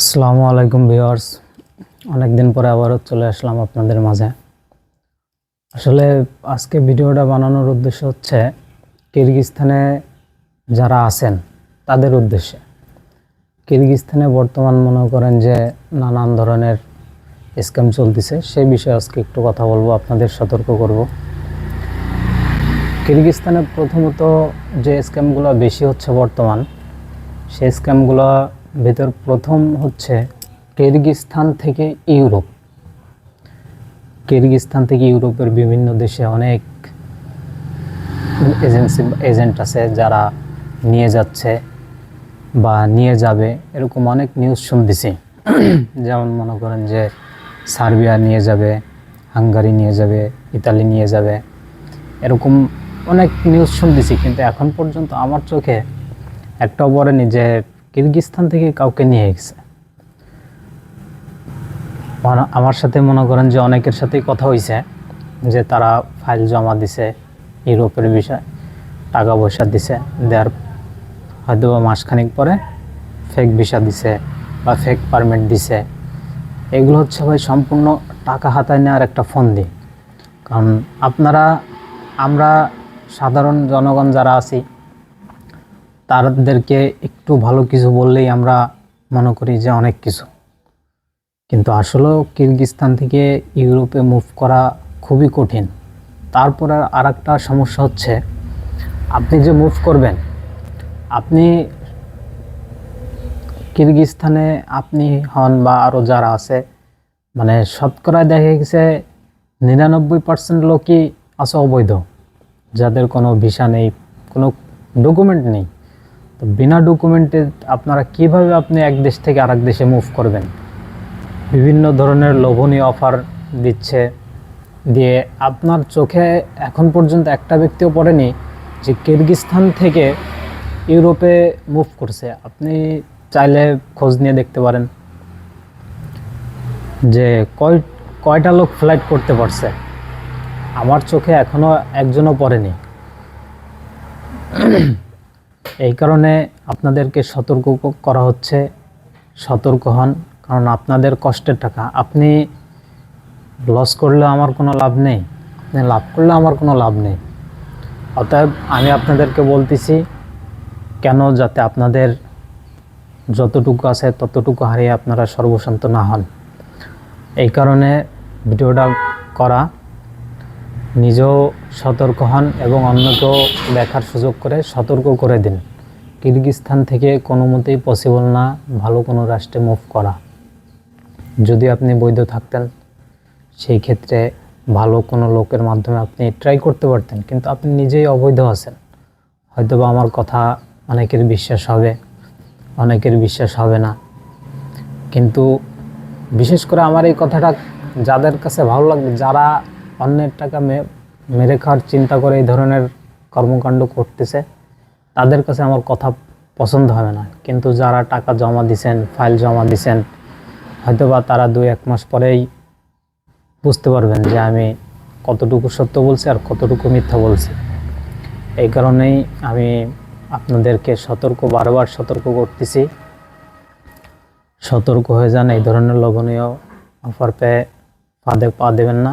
আসসালামু আলাইকুম ভিউয়ার্স। অনেকদিন পরে আবারও চলে আসলাম আপনাদের মাঝে। আসলে আজকে ভিডিওটা বানানোর উদ্দেশ্য হচ্ছে কিরগিস্তানে যারা আছেন, তাদের উদ্দেশ্যে। কিরগিস্তানে বর্তমান মনে করেন যে নানান ধরনের স্ক্যাম চলতেছে সেই বিষয়ে আজকে একটু কথা বলব, আপনাদের সতর্ক করব। কিরগিস্তানে প্রথমত যে স্ক্যামগুলো বেশি হচ্ছে বর্তমান, সেই স্ক্যামগুলো ভেতর প্রথম হচ্ছে কিরগিস্তান থেকে ইউরোপ। কিরগিস্তান থেকে ইউরোপের বিভিন্ন দেশে অনেক এজেন্সি, এজেন্ট আছে যারা নিয়ে যাচ্ছে বা নিয়ে যাবে, এরকম অনেক নিউজ শুনতেছি। যেমন মনে করেন যে সার্বিয়া নিয়ে যাবে, হাঙ্গারি নিয়ে যাবে, ইতালি নিয়ে যাবে, এরকম অনেক নিউজ শুনতেছি। কিন্তু এখন পর্যন্ত আমার চোখে একটাও বলেনি যে কিরগিস্তান থেকে কাউকে নিয়ে গেছে আমার সাথে মনে করেন যে অনেকের সাথেই কথা হয়েছে যে তারা ফাইল জমা দিছে ইউরোপের বিষয়, টাকা পয়সা দিছে দেওয়ার হয়তো মাসখানিক পরে ফেক ভিসা দিছে বা ফেক পারমিট দিছে। এগুলো হচ্ছে ভাই সম্পূর্ণ টাকা হাতায় নেওয়ার একটা ফোন ফন্দি। কারণ আপনারা আমরা সাধারণ জনগণ যারা আছি তাদেরকে একটু ভালো কিছু বললেই আমরা মনে করি যে অনেক কিছু। কিন্তু আসলেও কিরগিস্তান থেকে ইউরোপে মুভ করা খুবই কঠিন। তারপরে আর একটা সমস্যা হচ্ছে, আপনি যে মুভ করবেন, আপনি কিরগিস্তানে আপনি হন বা আরও যারা আছে মানে শতকরা দেখা গেছে নিরানব্বই পার্সেন্ট লোকই আছে অবৈধ। যাদের কোনো ভিসা নেই, কোনো ডকুমেন্ট নেই। তো বিনা ডকুমেন্টে আপনারা কীভাবে আপনি এক দেশ থেকে আরেক দেশে মুভ করবেন? বিভিন্ন ধরনের লোভনীয় অফার দিচ্ছে। দিয়ে আপনার চোখে এখন পর্যন্ত একটা ব্যক্তিও পড়েনি যে কিরগিস্তান থেকে ইউরোপে মুভ করছে। আপনি চাইলে খোঁজ নিয়ে দেখতে পারেন যে কয়, কয়টা লোক ফ্লাইট করতে পারছে। আমার চোখে এখনও একজনও পড়েনি। এই কারণে আপনাদেরকে সতর্ক করা হচ্ছে, সতর্ক হন, কারণ আপনাদের কষ্টের টাকা। আপনি লস করলে আমার কোনো লাভ নেই, আপনি লাভ করলে আমার কোনো লাভ নেই। অতএব আমি আপনাদেরকে বলতেছি, কেন যাতে আপনাদের যতটুকু আছে ততটুকু হারিয়ে আপনারা সর্বশান্ত না হন। এই কারণে ভিডিওটা করা নিজেও সতর্ক হন এবং অন্যকেও দেখার সুযোগ করে সতর্ক করে দিন। কিরগিস্তান থেকে কোনো মতেই পসিবল না ভালো কোনো রাষ্ট্রে মুভ করা। যদি আপনি বৈধ থাকতেন, সেই ক্ষেত্রে ভালো কোনো লোকের মাধ্যমে আপনি ট্রাই করতে পারতেন, কিন্তু আপনি নিজেই অবৈধ আছেন। হয়তোবা আমার কথা অনেকের বিশ্বাস হবে, অনেকের বিশ্বাস হবে না। কিন্তু বিশেষ করে আমার এই কথাটা যাদের কাছে ভালো লাগবে, যারা অন্যের টাকা মেরে খাওয়ার চিন্তা করে এই ধরনের কর্মকাণ্ড করতেছে, তাদের কাছে আমার কথা পছন্দ হবে না। কিন্তু যারা টাকা জমা দিছেন, ফাইল জমা দিছেন, হয়তোবা তারা দুই এক মাস পরেই বুঝতে পারবেন যে আমি কতটুকু সত্য বলছি আর কতটুকু মিথ্যা বলছি। এই কারণেই আমি আপনাদেরকে সতর্ক, বারবার সতর্ক করতেছি। সতর্ক হয়ে যান, এই ধরনের লোভনীয় অফার পেয়ে পা দেবেন না।